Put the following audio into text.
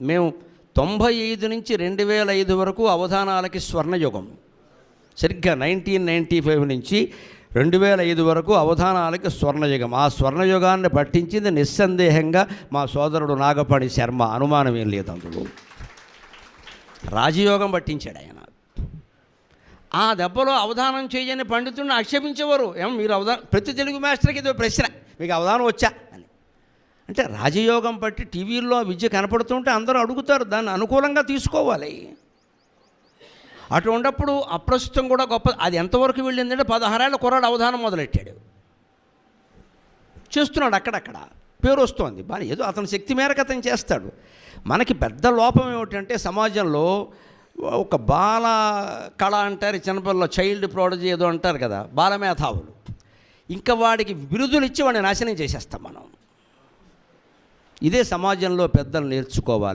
మేము తొంభై ఐదు నుంచి రెండు వేల ఐదు వరకు అవధానాలకి స్వర్ణయుగం. సరిగ్గా నైన్టీన్ నైంటీ ఫైవ్ నుంచి రెండు వేల ఐదు వరకు అవధానాలకి స్వర్ణయుగం. ఆ స్వర్ణయుగాన్ని పట్టించింది నిస్సందేహంగా మా సోదరుడు నాగపాణి శర్మ. అనుమానం ఏం లేదు అందులో. రాజయోగం పట్టించాడు ఆయన. ఆ దెబ్బలో అవధానం చేయని పండితుడిని ఆక్షేపించేవారు. ఏం మీరు అవధానం ప్రతి తెలుగు మాస్టర్కి ఇదో ప్రశ్న. మీకు అవధానం వచ్చా? అంటే రాజయోగం పట్టి టీవీల్లో విద్య కనపడుతుంటే అందరూ అడుగుతారు దాన్ని అనుకూలంగా తీసుకోవాలి. అటువంటిప్పుడు అప్రస్తుతం కూడా గొప్ప అది ఎంతవరకు వెళ్ళిందంటే పదహారేళ్ళ కుర్రాడు అవధానం మొదలెట్టాడు. చేస్తున్నాడు అక్కడక్కడ. పేరు వస్తోంది. బాగా ఏదో అతని శక్తి మేరకు అతను చేస్తాడు. మనకి పెద్ద లోపం ఏమిటంటే సమాజంలో ఒక బాల కళ అంటారు చిన్నపిల్లలు చైల్డ్ ప్రోడజీ ఏదో అంటారు కదా బాలమేధావులు. ఇంకా వాడికి బిరుదులు ఇచ్చి వాడిని నాశనం చేసేస్తాం మనం. ఇదే సమాజంలో పెద్దలు నేర్చుకోవాలి.